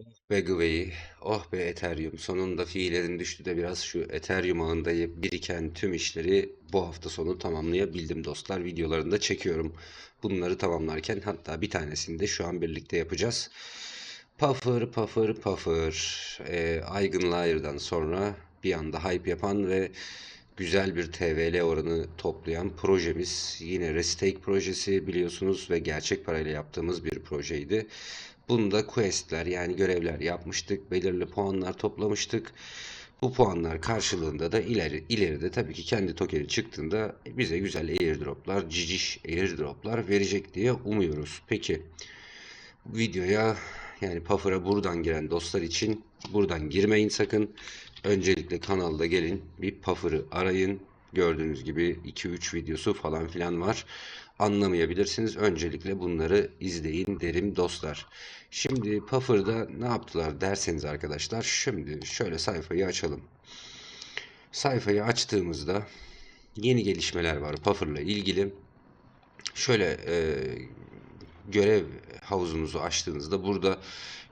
Oh be Gwei, oh be Ethereum. Sonunda fiillerin düştü de biraz şu Ethereum ağında biriken tüm işleri bu hafta sonu tamamlayabildim dostlar. Videolarını da çekiyorum. Bunları tamamlarken hatta bir tanesini de şu an birlikte yapacağız. Puffer, Puffer, Puffer. Ee, Eigen Layer'dan sonra bir anda hype yapan ve güzel bir TVL oranı toplayan projemiz. Yine Restake projesi biliyorsunuz ve gerçek parayla yaptığımız bir projeydi. Bunda questler yani görevler yapmıştık. Belirli puanlar toplamıştık. Bu puanlar karşılığında da ileri ileride tabii ki kendi tokeni çıktığında bize güzel airdroplar, ciciş airdroplar verecek diye umuyoruz. Peki videoya yani Puffer'a buradan giren dostlar için buradan girmeyin sakın. Öncelikle kanalda gelin bir Puffer'ı arayın. Gördüğünüz gibi 2-3 videosu falan filan var. Anlamayabilirsiniz. Öncelikle bunları izleyin derim dostlar. Şimdi Puffer'da ne yaptılar derseniz arkadaşlar. Şimdi şöyle sayfayı açalım. Sayfayı açtığımızda yeni gelişmeler var Puffer'la ilgili. Şöyle e, görev havuzunuzu açtığınızda burada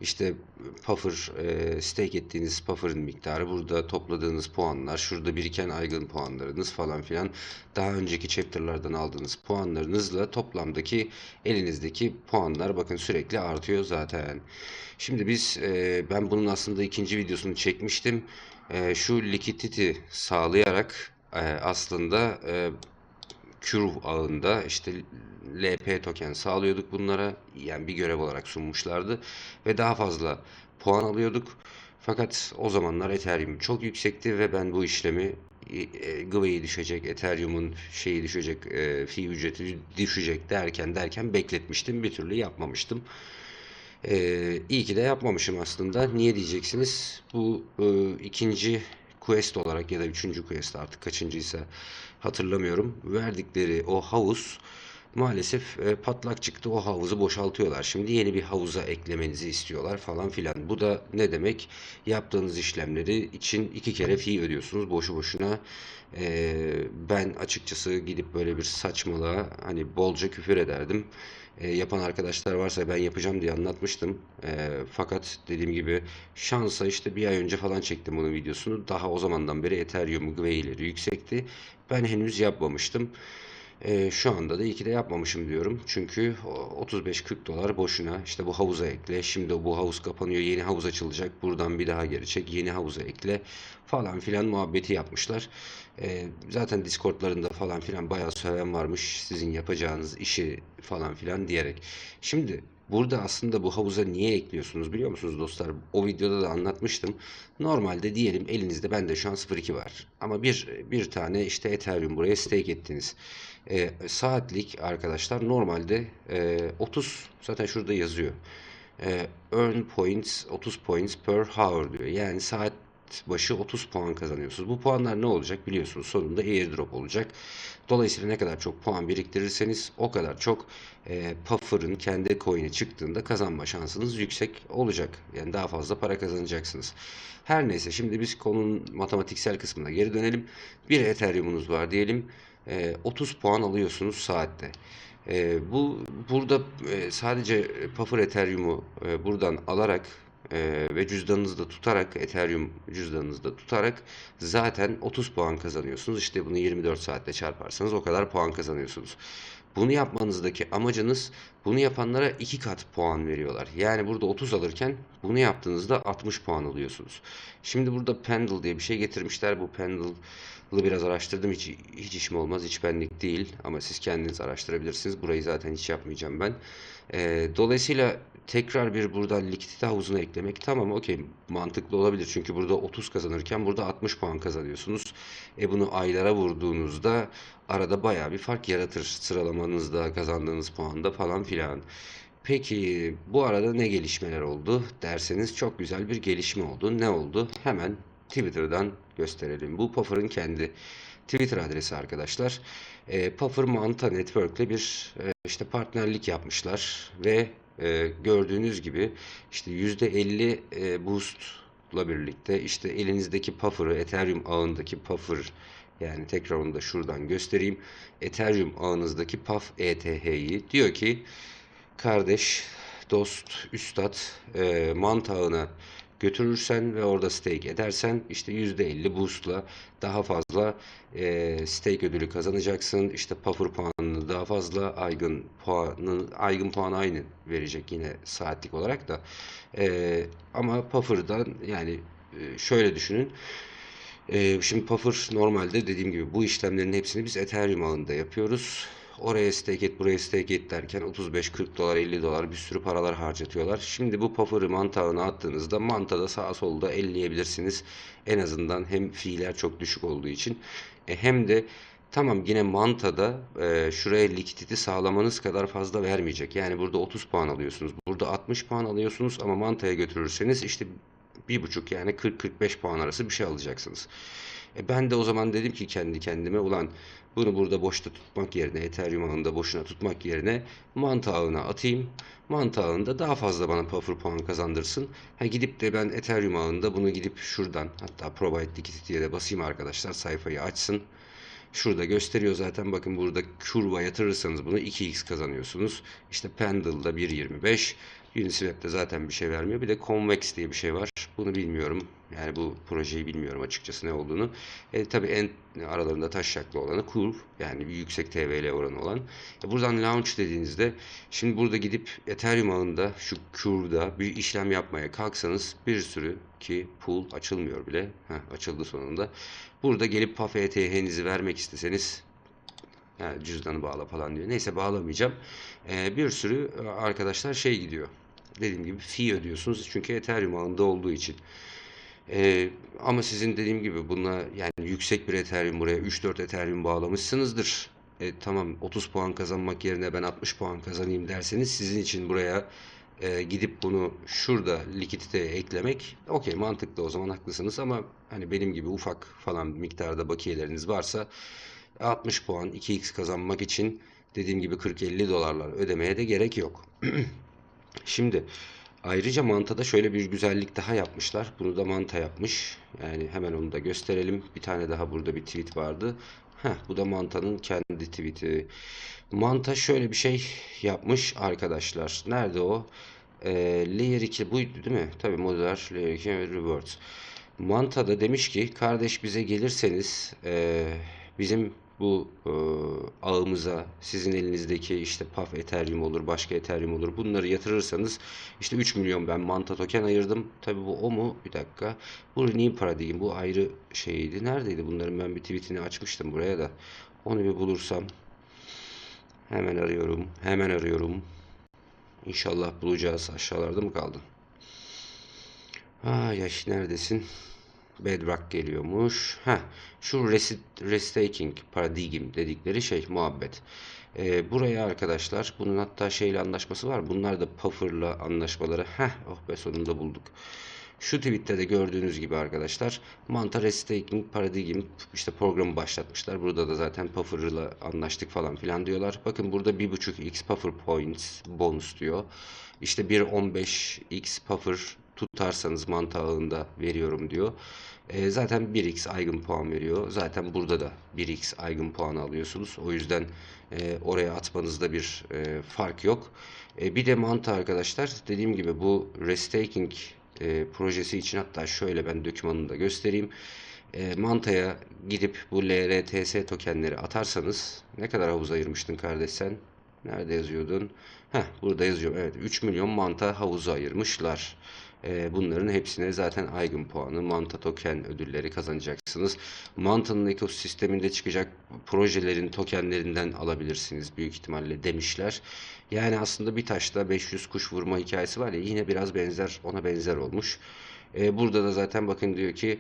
işte puffer e, stake ettiğiniz puffer'ın miktarı burada topladığınız puanlar şurada biriken aygın puanlarınız falan filan daha önceki chapter'lardan aldığınız puanlarınızla toplamdaki elinizdeki puanlar bakın sürekli artıyor zaten. Şimdi biz e, ben bunun aslında ikinci videosunu çekmiştim. E, şu liquidity sağlayarak e, aslında e, Curve ağında işte LP token sağlıyorduk bunlara. Yani bir görev olarak sunmuşlardı. Ve daha fazla puan alıyorduk. Fakat o zamanlar Ethereum çok yüksekti ve ben bu işlemi e, Gwei düşecek, Ethereum'un şeyi düşecek, e, fee ücreti düşecek derken derken bekletmiştim. Bir türlü yapmamıştım. Ee, iyi ki de yapmamışım aslında. Niye diyeceksiniz? Bu e, ikinci quest olarak ya da üçüncü quest artık kaçıncıysa hatırlamıyorum. Verdikleri o havuz maalesef e, patlak çıktı. O havuzu boşaltıyorlar. Şimdi yeni bir havuza eklemenizi istiyorlar falan filan. Bu da ne demek? Yaptığınız işlemleri için iki kere fee ödüyorsunuz boşu boşuna. E, ben açıkçası gidip böyle bir saçmalığa hani bolca küfür ederdim. E, yapan arkadaşlar varsa ben yapacağım diye anlatmıştım. E, fakat dediğim gibi şansa işte bir ay önce falan çektim bunun videosunu. Daha o zamandan beri Ethereum Gwei'leri yüksekti. Ben henüz yapmamıştım. E, şu anda da iyi de yapmamışım diyorum. Çünkü 35-40 dolar boşuna işte bu havuza ekle. Şimdi bu havuz kapanıyor. Yeni havuz açılacak. Buradan bir daha geri çek. Yeni havuza ekle falan filan muhabbeti yapmışlar. E, zaten Discord'larında falan filan bayağı söven varmış. Sizin yapacağınız işi falan filan diyerek. Şimdi Burada aslında bu havuza niye ekliyorsunuz biliyor musunuz dostlar? O videoda da anlatmıştım. Normalde diyelim elinizde bende şu an 0.2 var. Ama bir bir tane işte Ethereum buraya stake ettiniz. E, saatlik arkadaşlar normalde e, 30 zaten şurada yazıyor. E, earn points 30 points per hour diyor. Yani saat başı 30 puan kazanıyorsunuz. Bu puanlar ne olacak biliyorsunuz. Sonunda airdrop olacak. Dolayısıyla ne kadar çok puan biriktirirseniz o kadar çok e, Puffer'ın kendi coin'i çıktığında kazanma şansınız yüksek olacak. Yani daha fazla para kazanacaksınız. Her neyse şimdi biz konunun matematiksel kısmına geri dönelim. Bir Ethereum'unuz var diyelim. E, 30 puan alıyorsunuz saatte. E, bu burada e, sadece Puffer Ethereum'u e, buradan alarak e, ve cüzdanınızda tutarak Ethereum cüzdanınızda tutarak zaten 30 puan kazanıyorsunuz. İşte bunu 24 saatte çarparsanız o kadar puan kazanıyorsunuz. Bunu yapmanızdaki amacınız bunu yapanlara iki kat puan veriyorlar. Yani burada 30 alırken bunu yaptığınızda 60 puan alıyorsunuz. Şimdi burada Pendle diye bir şey getirmişler. Bu Pendle'ı biraz araştırdım. Hiç, hiç işim olmaz. Hiç benlik değil. Ama siz kendiniz araştırabilirsiniz. Burayı zaten hiç yapmayacağım ben. E, dolayısıyla tekrar bir buradan likidite havuzuna eklemek tamam okey mantıklı olabilir. Çünkü burada 30 kazanırken burada 60 puan kazanıyorsunuz. E bunu aylara vurduğunuzda arada baya bir fark yaratır sıralamanızda kazandığınız puanda falan filan. Peki bu arada ne gelişmeler oldu derseniz çok güzel bir gelişme oldu. Ne oldu? Hemen Twitter'dan gösterelim. Bu Puffer'ın kendi Twitter adresi arkadaşlar. E, Puffer Manta Network ile bir e, işte partnerlik yapmışlar ve e, gördüğünüz gibi işte %50 e, boost'la birlikte işte elinizdeki Puffer'ı Ethereum ağındaki Puffer yani tekrar onu da şuradan göstereyim. Ethereum ağınızdaki PUF ETH'yi diyor ki kardeş dost, üstad e, mantağına götürürsen ve orada stake edersen işte %50 boost'la daha fazla e, stake ödülü kazanacaksın. İşte puffer puanını daha fazla, aygın puanı, aygın puanı aynı verecek yine saatlik olarak da. E, ama puffer'dan yani e, şöyle düşünün. E, şimdi puffer normalde dediğim gibi bu işlemlerin hepsini biz Ethereum ağında yapıyoruz. Oraya stake et, buraya stake et derken 35-40 dolar, 50 dolar bir sürü paralar harcatıyorlar. Şimdi bu puffer'ı mantağına attığınızda mantada sağa solda elleyebilirsiniz. En azından hem fiiller çok düşük olduğu için e, hem de Tamam yine mantada e, şuraya likiditi sağlamanız kadar fazla vermeyecek. Yani burada 30 puan alıyorsunuz. Burada 60 puan alıyorsunuz ama mantaya götürürseniz işte bir buçuk yani 40-45 puan arası bir şey alacaksınız. E ben de o zaman dedim ki kendi kendime ulan bunu burada boşta tutmak yerine Ethereum ağında boşuna tutmak yerine mantı ağına atayım. Mantı ağında daha fazla bana puffer puan kazandırsın. Ha gidip de ben Ethereum ağında bunu gidip şuradan hatta provide liquidity'ye de basayım arkadaşlar sayfayı açsın. Şurada gösteriyor zaten bakın burada kurva yatırırsanız bunu 2x kazanıyorsunuz. İşte Pendle'da 1.25 Uniswap'te zaten bir şey vermiyor. Bir de Convex diye bir şey var. Bunu bilmiyorum. Yani bu projeyi bilmiyorum açıkçası ne olduğunu. E, tabii en aralarında taş şaklı olanı Curve. Yani bir yüksek TVL oranı olan. E, buradan launch dediğinizde şimdi burada gidip Ethereum ağında şu Curve'da bir işlem yapmaya kalksanız bir sürü ki pool açılmıyor bile. Heh, açıldı sonunda. Burada gelip PAF ETH'nizi vermek isteseniz yani cüzdanı bağla falan diyor. Neyse bağlamayacağım. Ee, bir sürü e, arkadaşlar şey gidiyor. Dediğim gibi fee ödüyorsunuz. Çünkü Ethereum ağında olduğu için. Ee, ama sizin dediğim gibi buna yani yüksek bir Ethereum buraya 3-4 Ethereum bağlamışsınızdır. E, tamam 30 puan kazanmak yerine ben 60 puan kazanayım derseniz sizin için buraya e, gidip bunu şurada likiditeye eklemek okey mantıklı o zaman haklısınız ama hani benim gibi ufak falan miktarda bakiyeleriniz varsa 60 puan 2x kazanmak için dediğim gibi 40-50 dolarlar ödemeye de gerek yok. Şimdi ayrıca Manta'da şöyle bir güzellik daha yapmışlar. Bunu da Manta yapmış. Yani hemen onu da gösterelim. Bir tane daha burada bir tweet vardı. Heh, bu da Manta'nın kendi tweet'i. Manta şöyle bir şey yapmış arkadaşlar. Nerede o? E, layer 2 buydu değil mi? Tabii modular Layer 2 ve Rewards. Manta'da demiş ki kardeş bize gelirseniz e, bizim bu e, ağımıza sizin elinizdeki işte PAF Ethereum olur, başka Ethereum olur. Bunları yatırırsanız işte 3 milyon ben Manta token ayırdım. Tabii bu o mu? Bir dakika. Bu Renew Paradigm bu ayrı şeydi. Neredeydi bunların? Ben bir tweetini açmıştım buraya da. Onu bir bulursam hemen arıyorum. Hemen arıyorum. İnşallah bulacağız. Aşağılarda mı kaldın? Ay yaş neredesin? Bedrock geliyormuş. Ha, şu restaking paradigm dedikleri şey muhabbet. Ee, buraya arkadaşlar bunun hatta şeyle anlaşması var. Bunlar da Puffer'la anlaşmaları. Heh, oh be sonunda bulduk. Şu tweette de gördüğünüz gibi arkadaşlar Manta Restaking Paradigm işte programı başlatmışlar. Burada da zaten Puffer'la anlaştık falan filan diyorlar. Bakın burada 1.5x Puffer Points bonus diyor. İşte 1.15x Puffer tutarsanız mantağında veriyorum diyor. E, zaten 1x aygın puan veriyor. Zaten burada da 1x aygın puan alıyorsunuz. O yüzden e, oraya atmanızda bir e, fark yok. E, bir de mantı arkadaşlar dediğim gibi bu restaking e, projesi için hatta şöyle ben dokümanını da göstereyim. E, Manta'ya gidip bu LRTS tokenleri atarsanız ne kadar havuz ayırmıştın kardeş sen? Nerede yazıyordun? Heh, burada yazıyor. Evet 3 milyon manta havuzu ayırmışlar. Ee, bunların hepsine zaten aygın puanı, Manta token ödülleri kazanacaksınız. Manta'nın ekosisteminde çıkacak projelerin tokenlerinden alabilirsiniz büyük ihtimalle demişler. Yani aslında bir taşla 500 kuş vurma hikayesi var ya yine biraz benzer ona benzer olmuş. Ee, burada da zaten bakın diyor ki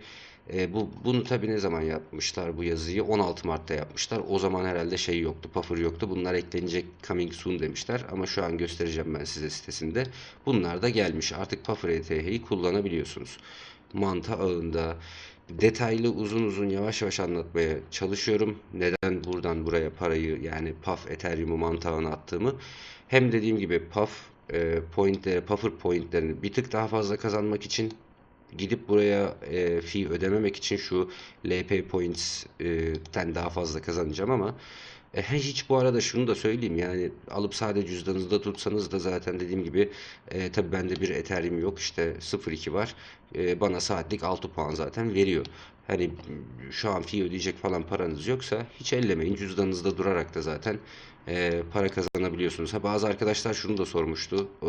e, bu bunu tabii ne zaman yapmışlar bu yazıyı? 16 Mart'ta yapmışlar. O zaman herhalde şey yoktu, puffer yoktu. Bunlar eklenecek coming soon demişler. Ama şu an göstereceğim ben size sitesinde. Bunlar da gelmiş. Artık puffer ETH'yi kullanabiliyorsunuz. Manta ağında detaylı uzun uzun yavaş yavaş anlatmaya çalışıyorum. Neden buradan buraya parayı yani PUF Ethereum'u mantağına attığımı. Hem dediğim gibi PUF e, pointleri, puffer pointlerini bir tık daha fazla kazanmak için gidip buraya e, fee ödememek için şu LP points'ten daha fazla kazanacağım ama E, hiç bu arada şunu da söyleyeyim yani alıp sadece cüzdanınızda tutsanız da zaten dediğim gibi e, tabii bende bir Ethereum yok işte 0.2 var. E, bana saatlik 6 puan zaten veriyor. Hani şu an fee ödeyecek falan paranız yoksa hiç ellemeyin. Cüzdanınızda durarak da zaten e, para kazanabiliyorsunuz. Ha, bazı arkadaşlar şunu da sormuştu. E,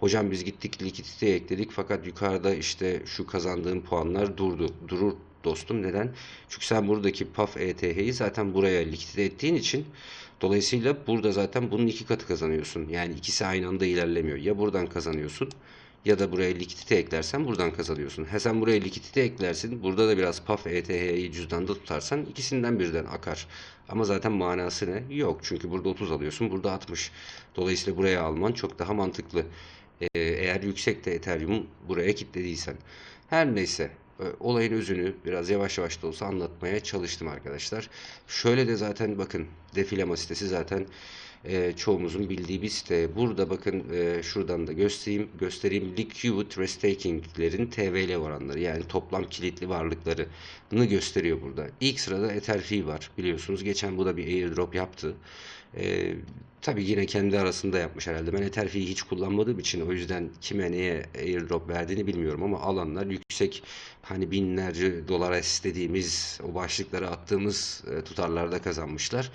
hocam biz gittik likidite ekledik fakat yukarıda işte şu kazandığım puanlar durdu. Durur dostum. Neden? Çünkü sen buradaki PAF ETH'yi zaten buraya likidite ettiğin için dolayısıyla burada zaten bunun iki katı kazanıyorsun. Yani ikisi aynı anda ilerlemiyor. Ya buradan kazanıyorsun ya da buraya likidite eklersen buradan kazanıyorsun. He sen buraya likidite eklersin. Burada da biraz PAF ETH'yi cüzdanda tutarsan ikisinden birden akar. Ama zaten manası ne? Yok. Çünkü burada 30 alıyorsun. Burada 60. Dolayısıyla buraya alman çok daha mantıklı. Ee, eğer yüksek de Ethereum buraya kilitlediysen. Her neyse olayın özünü biraz yavaş yavaş da olsa anlatmaya çalıştım arkadaşlar. Şöyle de zaten bakın defilama sitesi zaten e, çoğumuzun bildiği bir site. Burada bakın e, şuradan da göstereyim. Göstereyim Liquid Restaking'lerin TVL oranları yani toplam kilitli varlıklarını gösteriyor burada. İlk sırada Ether var biliyorsunuz. Geçen bu da bir airdrop yaptı. E, tabii yine kendi arasında yapmış herhalde. Ben Ether hiç kullanmadığım için o yüzden kime neye airdrop verdiğini bilmiyorum ama alanlar yüksek hani binlerce dolara istediğimiz o başlıklara attığımız e, tutarlarda kazanmışlar.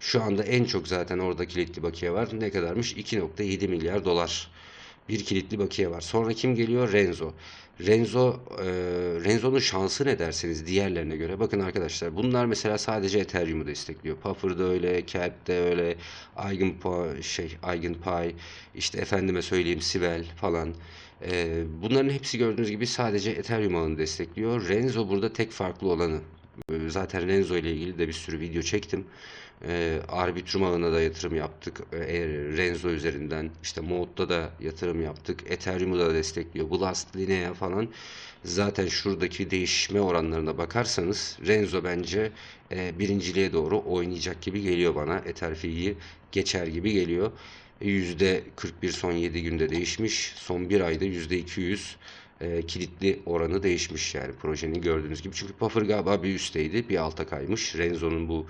Şu anda en çok zaten orada kilitli bakiye var. Ne kadarmış? 2.7 milyar dolar bir kilitli bakiye var. Sonra kim geliyor? Renzo. Renzo e, Renzo'nun şansı ne derseniz diğerlerine göre. Bakın arkadaşlar bunlar mesela sadece Ethereum'u destekliyor. Puffer'da öyle, Kelp'te öyle, EigenPay, şey, EigenPay, işte efendime söyleyeyim Sivel falan. E, bunların hepsi gördüğünüz gibi sadece Ethereum ağını destekliyor. Renzo burada tek farklı olanı. E, zaten Renzo ile ilgili de bir sürü video çektim. E, Arbitrum ağına da yatırım yaptık. E, Renzo üzerinden. işte Mode'da da yatırım yaptık. Ethereum'u da destekliyor. Blast, Linea falan. Zaten şuradaki değişme oranlarına bakarsanız Renzo bence e, birinciliğe doğru oynayacak gibi geliyor bana. Ether geçer gibi geliyor. %41 son 7 günde değişmiş. Son bir ayda %200 e, kilitli oranı değişmiş yani projenin gördüğünüz gibi. Çünkü Puffer galiba bir üstteydi. Bir alta kaymış. Renzo'nun bu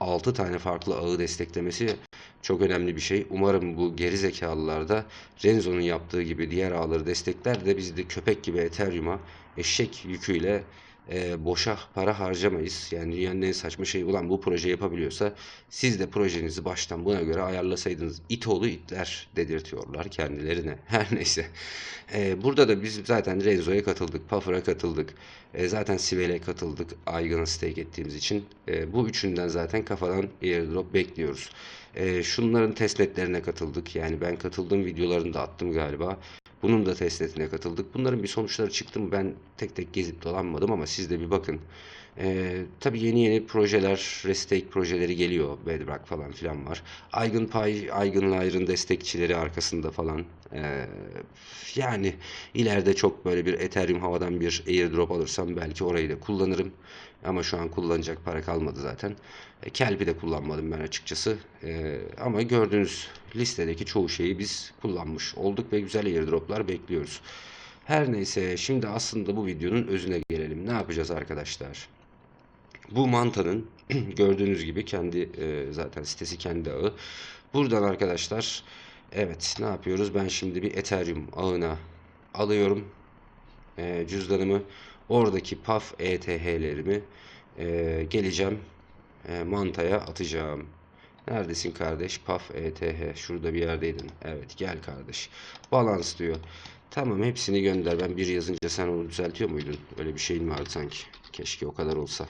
6 tane farklı ağı desteklemesi çok önemli bir şey. Umarım bu geri zekalılar da Renzo'nun yaptığı gibi diğer ağları destekler de biz de köpek gibi Ethereum'a eşek yüküyle e, boşa para harcamayız. Yani dünyanın en saçma şeyi ulan bu proje yapabiliyorsa siz de projenizi baştan buna göre ayarlasaydınız it oğlu itler dedirtiyorlar kendilerine. Her neyse. E, burada da biz zaten Renzo'ya katıldık. Puffer'a katıldık. E, zaten Sivel'e katıldık. Aygın'a stake ettiğimiz için. E, bu üçünden zaten kafadan airdrop bekliyoruz. E, şunların testnetlerine katıldık. Yani ben katıldığım videolarını da attım galiba. Bunun da testnetine katıldık. Bunların bir sonuçları çıktı mı ben tek tek gezip dolanmadım ama siz de bir bakın. Ee, tabii yeni yeni projeler, Restake projeleri geliyor. Bedrock falan filan var. EigenPy, EigenLayer'ın destekçileri arkasında falan. Ee, yani ileride çok böyle bir Ethereum havadan bir airdrop alırsam belki orayı da kullanırım. Ama şu an kullanacak para kalmadı zaten. E, Kelp'i de kullanmadım ben açıkçası. E, ama gördüğünüz listedeki çoğu şeyi biz kullanmış olduk ve güzel airdroplar bekliyoruz. Her neyse şimdi aslında bu videonun özüne gelelim. Ne yapacağız arkadaşlar? Bu mantanın gördüğünüz gibi kendi e, zaten sitesi kendi ağı. Buradan arkadaşlar evet ne yapıyoruz? Ben şimdi bir Ethereum ağına alıyorum e, cüzdanımı. Oradaki PAF ETH'lerimi e, geleceğim e, mantaya atacağım. Neredesin kardeş? PAF ETH. Şurada bir yerdeydin. Evet gel kardeş. Balans diyor. Tamam hepsini gönder. Ben bir yazınca sen onu düzeltiyor muydun? Öyle bir şeyin vardı sanki. Keşke o kadar olsa.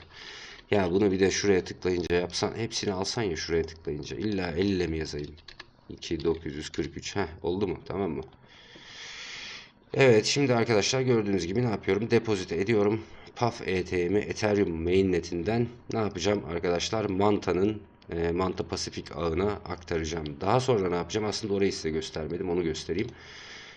Ya bunu bir de şuraya tıklayınca yapsan. Hepsini alsan ya şuraya tıklayınca. İlla elle mi yazayım? 2943. Heh oldu mu? Tamam mı? Evet şimdi arkadaşlar gördüğünüz gibi ne yapıyorum? Depozite ediyorum. PAF ETM'i Ethereum mainnetinden ne yapacağım arkadaşlar? Manta'nın e, Manta Pasifik ağına aktaracağım. Daha sonra ne yapacağım? Aslında orayı size göstermedim. Onu göstereyim.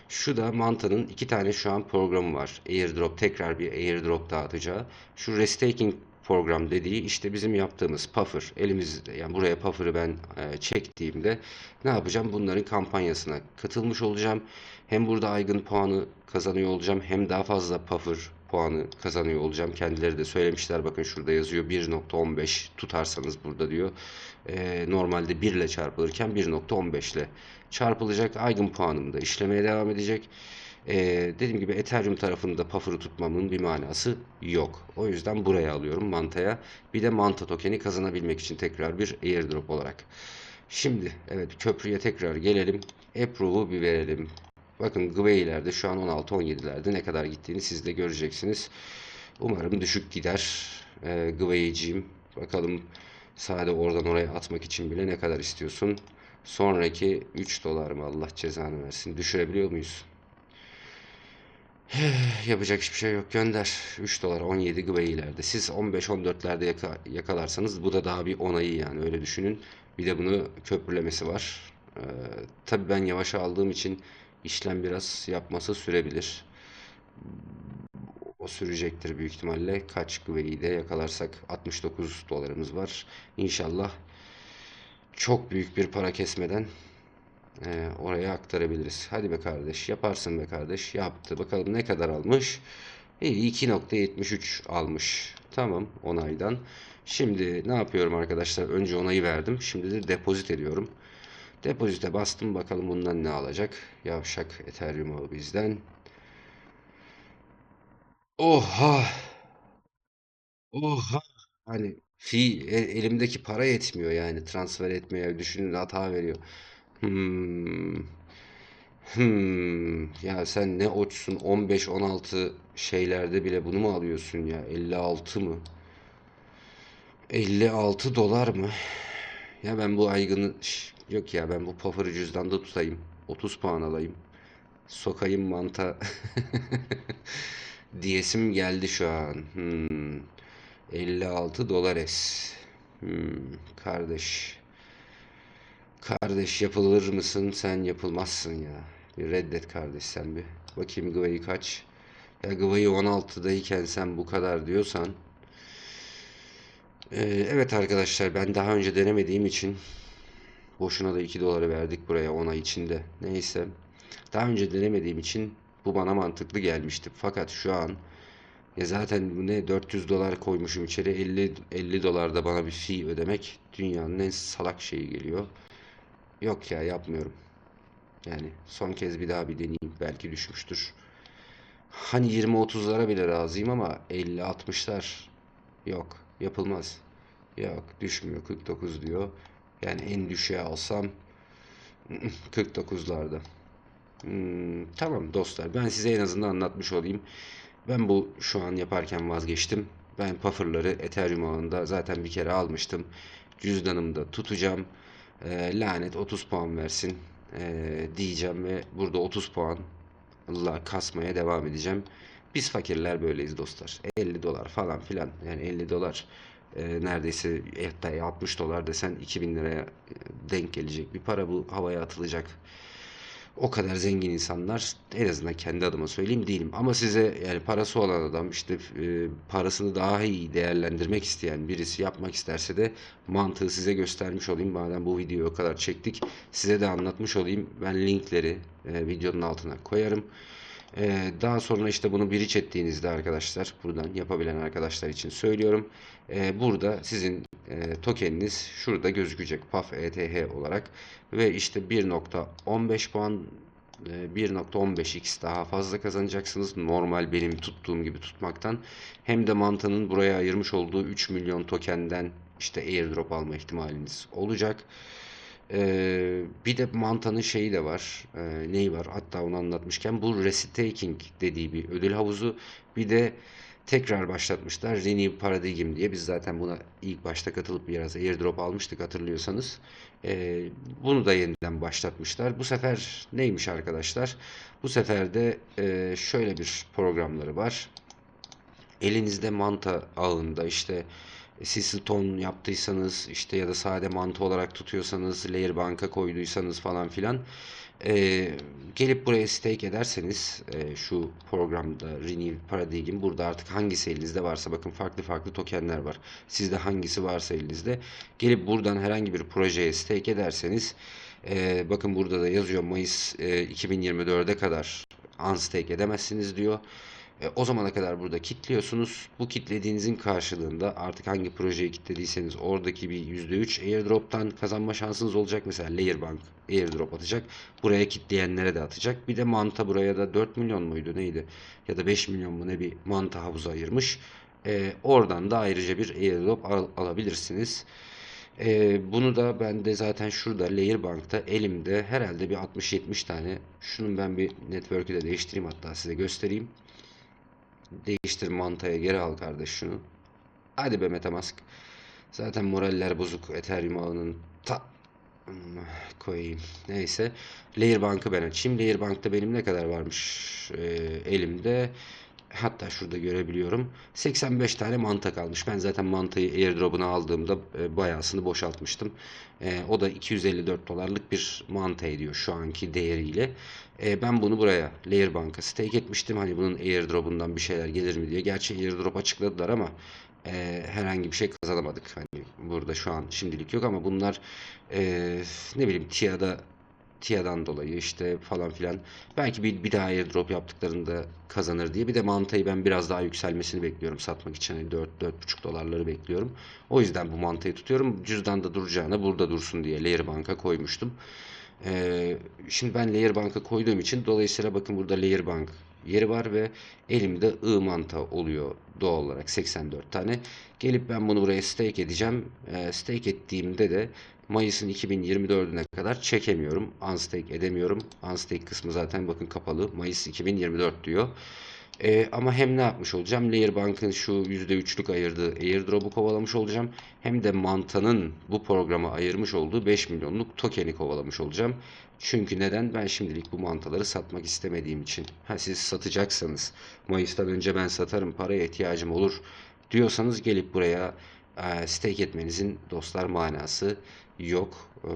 Şu da Manta'nın iki tane şu an programı var. Airdrop tekrar bir airdrop dağıtacağı. Şu restaking program dediği işte bizim yaptığımız puffer elimizde yani buraya puffer'ı ben e, çektiğimde ne yapacağım? Bunların kampanyasına katılmış olacağım. Hem burada aygın puanı kazanıyor olacağım hem daha fazla puffer puanı kazanıyor olacağım. Kendileri de söylemişler. Bakın şurada yazıyor 1.15 tutarsanız burada diyor. Ee, normalde 1 ile çarpılırken 1.15 ile çarpılacak. Eigen puanım da işlemeye devam edecek. Ee, dediğim gibi Ethereum tarafında puffer'ı tutmamın bir manası yok. O yüzden buraya alıyorum Manta'ya. Bir de Manta tokeni kazanabilmek için tekrar bir airdrop olarak. Şimdi evet köprüye tekrar gelelim. Approve'u bir verelim. Bakın Gwei'lerde şu an 16-17'lerde ne kadar gittiğini siz de göreceksiniz. Umarım düşük gider. Ee, Gwei'ciğim. Bakalım sade oradan oraya atmak için bile ne kadar istiyorsun? Sonraki 3 dolar mı Allah cezanı versin. Düşürebiliyor muyuz? Yapacak hiçbir şey yok. Gönder. 3 dolar 17 Gwei'lerde. Siz 15-14'lerde yaka, yakalarsanız bu da daha bir onayı yani öyle düşünün. Bir de bunu köprülemesi var. Ee, tabii ben yavaş aldığım için işlem biraz yapması sürebilir. O sürecektir büyük ihtimalle. Kaç Gwei'de yakalarsak 69 dolarımız var. İnşallah çok büyük bir para kesmeden e, oraya aktarabiliriz. Hadi be kardeş yaparsın be kardeş. Yaptı. Bakalım ne kadar almış. İyi 2.73 almış. Tamam onaydan. Şimdi ne yapıyorum arkadaşlar? Önce onayı verdim. Şimdi de depozit ediyorum. Depozite bastım. Bakalım bundan ne alacak? Yavşak Ethereum ağı bizden. Oha! Oha! Hani fi e- elimdeki para yetmiyor yani transfer etmeye. Düşünün hata veriyor. Hmm. Hmm. Ya sen ne oçsun 15-16 şeylerde bile bunu mu alıyorsun ya? 56 mı? 56 dolar mı? Ya ben bu aygını Şş, yok ya ben bu puffer'ı cüzdanda tutayım. 30 puan alayım. Sokayım manta. Diyesim geldi şu an. Hmm. 56 dolar es. Hmm. Kardeş. Kardeş yapılır mısın? Sen yapılmazsın ya. Bir reddet kardeş sen bir. Bakayım Gwei kaç? Ya Gwei 16'dayken sen bu kadar diyorsan. Ee, evet arkadaşlar ben daha önce denemediğim için boşuna da 2 doları verdik buraya 10 ay içinde. Neyse. Daha önce denemediğim için bu bana mantıklı gelmişti. Fakat şu an ya zaten ne 400 dolar koymuşum içeri 50 50 dolar da bana bir fee ödemek dünyanın en salak şeyi geliyor. Yok ya yapmıyorum. Yani son kez bir daha bir deneyeyim. Belki düşmüştür. Hani 20-30'lara bile razıyım ama 50-60'lar yok. Yapılmaz. Yok düşmüyor 49 diyor. Yani en düşüğe alsam 49'larda. Hmm, tamam dostlar ben size en azından anlatmış olayım. Ben bu şu an yaparken vazgeçtim. Ben puffer'ları Ethereum ağında zaten bir kere almıştım. Cüzdanımda tutacağım. Ee, lanet 30 puan versin ee, diyeceğim ve burada 30 puan Allah kasmaya devam edeceğim. Biz fakirler böyleyiz dostlar. 50 dolar falan filan yani 50 dolar e, neredeyse hatta 60 dolar desen 2000 liraya e, denk gelecek bir para bu havaya atılacak. O kadar zengin insanlar en azından kendi adıma söyleyeyim değilim. Ama size yani parası olan adam işte e, parasını daha iyi değerlendirmek isteyen birisi yapmak isterse de mantığı size göstermiş olayım. Madem bu videoyu o kadar çektik size de anlatmış olayım. Ben linkleri e, videonun altına koyarım. E, daha sonra işte bunu biriç ettiğinizde arkadaşlar buradan yapabilen arkadaşlar için söylüyorum. E, burada sizin e, tokeniniz şurada gözükecek PAF ETH olarak ve işte 1.15 puan e, 1.15x daha fazla kazanacaksınız. Normal benim tuttuğum gibi tutmaktan. Hem de Manta'nın buraya ayırmış olduğu 3 milyon tokenden işte airdrop alma ihtimaliniz olacak. Ee, bir de Manta'nın şeyi de var. Ee, neyi var? Hatta onu anlatmışken bu Recitaking dediği bir ödül havuzu. Bir de tekrar başlatmışlar. Renew Paradigm diye. Biz zaten buna ilk başta katılıp biraz airdrop almıştık hatırlıyorsanız. Ee, bunu da yeniden başlatmışlar. Bu sefer neymiş arkadaşlar? Bu sefer de e, şöyle bir programları var. Elinizde manta ağında işte siz ton yaptıysanız işte ya da sade mantı olarak tutuyorsanız layer banka koyduysanız falan filan e, gelip buraya stake ederseniz e, şu programda Renew Paradigm burada artık hangisi elinizde varsa bakın farklı farklı tokenler var. Sizde hangisi varsa elinizde gelip buradan herhangi bir projeye stake ederseniz e, bakın burada da yazıyor Mayıs e, 2024'e kadar unstake edemezsiniz diyor. E, o zamana kadar burada kitliyorsunuz. Bu kitlediğinizin karşılığında artık hangi projeyi kitlediyseniz oradaki bir %3 airdrop'tan kazanma şansınız olacak. Mesela Layerbank airdrop atacak. Buraya kitleyenlere de atacak. Bir de Manta buraya da 4 milyon muydu neydi? Ya da 5 milyon mu ne bir Manta havuzu ayırmış. E, oradan da ayrıca bir airdrop al- alabilirsiniz. E, bunu da ben de zaten şurada Layerbank'ta elimde herhalde bir 60-70 tane. Şunun ben bir network'ü de değiştireyim hatta size göstereyim. Değiştir mantaya geri al kardeş şunu. Hadi be Metamask. Zaten moraller bozuk Ethereum ağının ta koyayım. Neyse. Layerbank'ı ben açayım. Layerbank'ta benim ne kadar varmış e, elimde. Hatta şurada görebiliyorum. 85 tane manta kalmış. Ben zaten mantayı airdrop'unu aldığımda e, bayağısını boşaltmıştım. E, o da 254 dolarlık bir manta ediyor şu anki değeriyle. E, ben bunu buraya Layer Bank'a stake etmiştim. Hani bunun airdrop'undan bir şeyler gelir mi diye. Gerçi airdrop açıkladılar ama e, herhangi bir şey kazanamadık. Hani burada şu an şimdilik yok ama bunlar e, ne bileyim TIA'da TIA'dan dolayı işte falan filan. Belki bir, bir daha airdrop yaptıklarında kazanır diye. Bir de mantayı ben biraz daha yükselmesini bekliyorum satmak için. Hani 4 4,5 dolarları bekliyorum. O yüzden bu mantayı tutuyorum. Cüzdanda duracağına burada dursun diye Layer Bank'a koymuştum. Ee, şimdi ben Layer Bank'a koyduğum için dolayısıyla bakın burada Layer Bank yeri var ve elimde I manta oluyor doğal olarak 84 tane. Gelip ben bunu buraya stake edeceğim. Ee, stake ettiğimde de Mayıs'ın 2024'üne kadar çekemiyorum. Unstake edemiyorum. Unstake kısmı zaten bakın kapalı. Mayıs 2024 diyor. Ee, ama hem ne yapmış olacağım? Layer Bank'ın şu %3'lük ayırdığı airdrop'u kovalamış olacağım. Hem de Manta'nın bu programa ayırmış olduğu 5 milyonluk token'i kovalamış olacağım. Çünkü neden? Ben şimdilik bu mantaları satmak istemediğim için. Ha siz satacaksanız Mayıs'tan önce ben satarım paraya ihtiyacım olur diyorsanız gelip buraya e, stake etmenizin dostlar manası yok. Ee,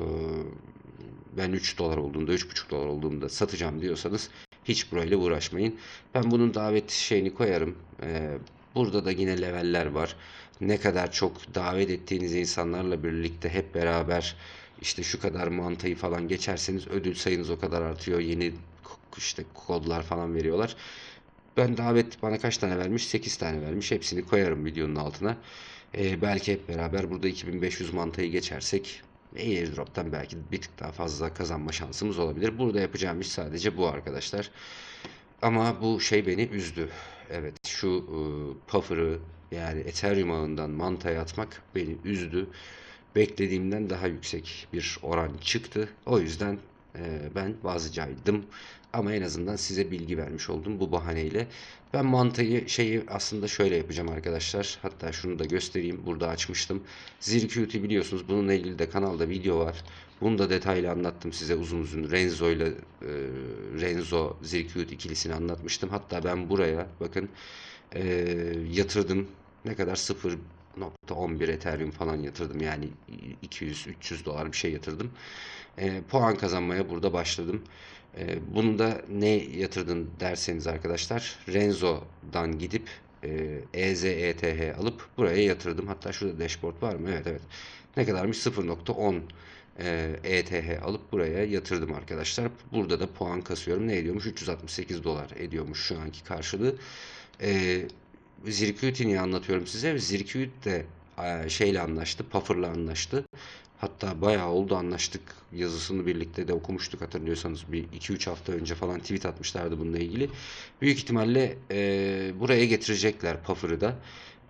ben 3 dolar olduğunda 3,5 dolar olduğunda satacağım diyorsanız hiç burayla uğraşmayın. Ben bunun davet şeyini koyarım. Ee, burada da yine leveller var. Ne kadar çok davet ettiğiniz insanlarla birlikte hep beraber işte şu kadar mantayı falan geçerseniz ödül sayınız o kadar artıyor. Yeni işte kodlar falan veriyorlar. Ben davet bana kaç tane vermiş? 8 tane vermiş. Hepsini koyarım videonun altına. Ee, belki hep beraber burada 2500 mantayı geçersek airdrop'tan belki bir tık daha fazla kazanma şansımız olabilir. Burada yapacağım iş sadece bu arkadaşlar. Ama bu şey beni üzdü. Evet şu e, puffer'ı yani Ethereum ağından mantaya atmak beni üzdü. Beklediğimden daha yüksek bir oran çıktı. O yüzden e, ben vazgeçtim. Ama en azından size bilgi vermiş oldum bu bahaneyle. Ben mantayı şeyi aslında şöyle yapacağım arkadaşlar. Hatta şunu da göstereyim. Burada açmıştım. Zircuity biliyorsunuz. Bununla ilgili de kanalda video var. Bunu da detaylı anlattım size uzun uzun. Renzo ile e, Renzo Zircuity ikilisini anlatmıştım. Hatta ben buraya bakın e, yatırdım. Ne kadar 0.11 Ethereum falan yatırdım. Yani 200-300 dolar bir şey yatırdım. E, puan kazanmaya burada başladım. E, bunu da ne yatırdın derseniz arkadaşlar Renzo'dan gidip e, EZETH alıp buraya yatırdım. Hatta şurada dashboard var mı? Evet evet. Ne kadarmış? 0.10 e, ETH alıp buraya yatırdım arkadaşlar. Burada da puan kasıyorum. Ne ediyormuş? 368 dolar ediyormuş şu anki karşılığı. E, Zircuit'i niye anlatıyorum size? Zircuit de e, şeyle anlaştı. Puffer'la anlaştı. Hatta bayağı oldu anlaştık yazısını birlikte de okumuştuk hatırlıyorsanız bir 2-3 hafta önce falan tweet atmışlardı bununla ilgili. Büyük ihtimalle e, buraya getirecekler Puffer'ı da.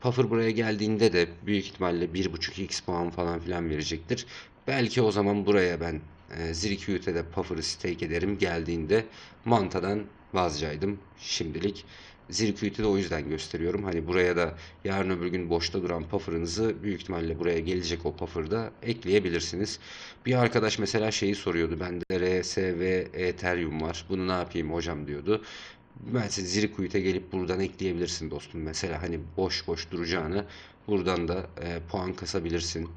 Puffer buraya geldiğinde de büyük ihtimalle 1.5x puan falan filan verecektir. Belki o zaman buraya ben e, Zircuit'e de Puffer'ı stake ederim geldiğinde Manta'dan vazgeçaydım şimdilik. Zircuit'i de o yüzden gösteriyorum. Hani buraya da yarın öbür gün boşta duran puffer'ınızı büyük ihtimalle buraya gelecek o puffer'da ekleyebilirsiniz. Bir arkadaş mesela şeyi soruyordu. Bende RS ve Ethereum var. Bunu ne yapayım hocam diyordu. Ben size Zircuit'e gelip buradan ekleyebilirsin dostum. Mesela hani boş boş duracağını buradan da e, puan kasabilirsin.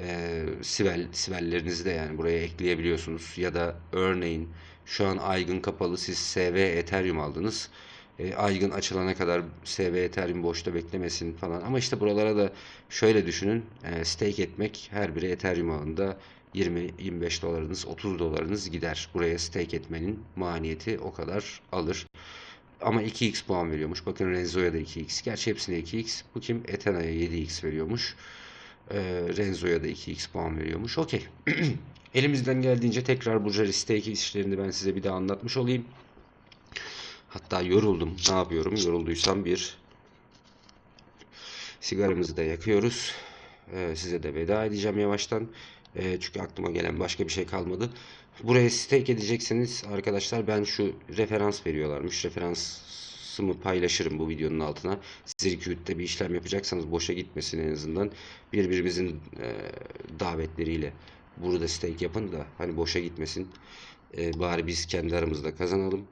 E, sivel, sivellerinizi de yani buraya ekleyebiliyorsunuz. Ya da örneğin şu an Aygın kapalı siz SV Ethereum aldınız e, Aygın açılana kadar SV Ethereum boşta beklemesin falan. Ama işte buralara da şöyle düşünün. E, stake etmek her biri Ethereum ağında 20-25 dolarınız 30 dolarınız gider. Buraya stake etmenin maliyeti o kadar alır. ama 2x puan veriyormuş. Bakın Renzo'ya da 2x. Gerçi hepsine 2x. Bu kim? Ethena'ya 7x veriyormuş. Ee, Renzo'ya da 2x puan veriyormuş. Okey. Elimizden geldiğince tekrar bu Jerry Stake işlerini ben size bir daha anlatmış olayım. Hatta yoruldum. Ne yapıyorum? Yorulduysam bir sigaramızı da yakıyoruz. Ee, size de veda edeceğim yavaştan. Ee, çünkü aklıma gelen başka bir şey kalmadı. Buraya stake edecekseniz arkadaşlar ben şu referans veriyorlarmış. Referansımı paylaşırım bu videonun altına. Zirküt'te bir işlem yapacaksanız boşa gitmesin en azından. Birbirimizin e, davetleriyle burada stake yapın da hani boşa gitmesin. E, bari biz kendi aramızda kazanalım.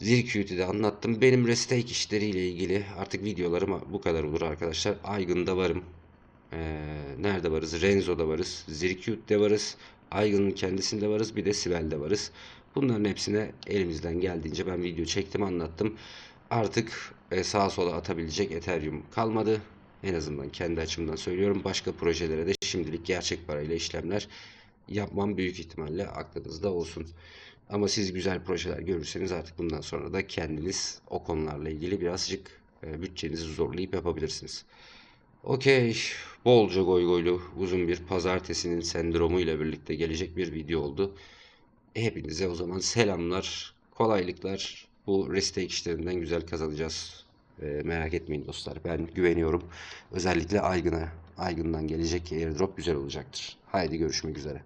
Zirküt'ü de anlattım. Benim restake işleriyle ilgili artık videolarım bu kadar olur arkadaşlar. Aygın'da varım. Ee, nerede varız? Renzo'da varız. Zirküt'te varız. Aygın'ın kendisinde varız. Bir de Sibel'de varız. Bunların hepsine elimizden geldiğince ben video çektim anlattım. Artık e, sağa sola atabilecek Ethereum kalmadı. En azından kendi açımdan söylüyorum. Başka projelere de şimdilik gerçek parayla işlemler yapmam büyük ihtimalle aklınızda olsun. Ama siz güzel projeler görürseniz artık bundan sonra da kendiniz o konularla ilgili birazcık e, bütçenizi zorlayıp yapabilirsiniz. Okey, bolca goy goylu uzun bir pazartesinin sendromu ile birlikte gelecek bir video oldu. Hepinize o zaman selamlar, kolaylıklar. Bu restake işlerinden güzel kazanacağız. E, merak etmeyin dostlar, ben güveniyorum. Özellikle Aygın'a, Aygın'dan gelecek airdrop güzel olacaktır. Haydi görüşmek üzere.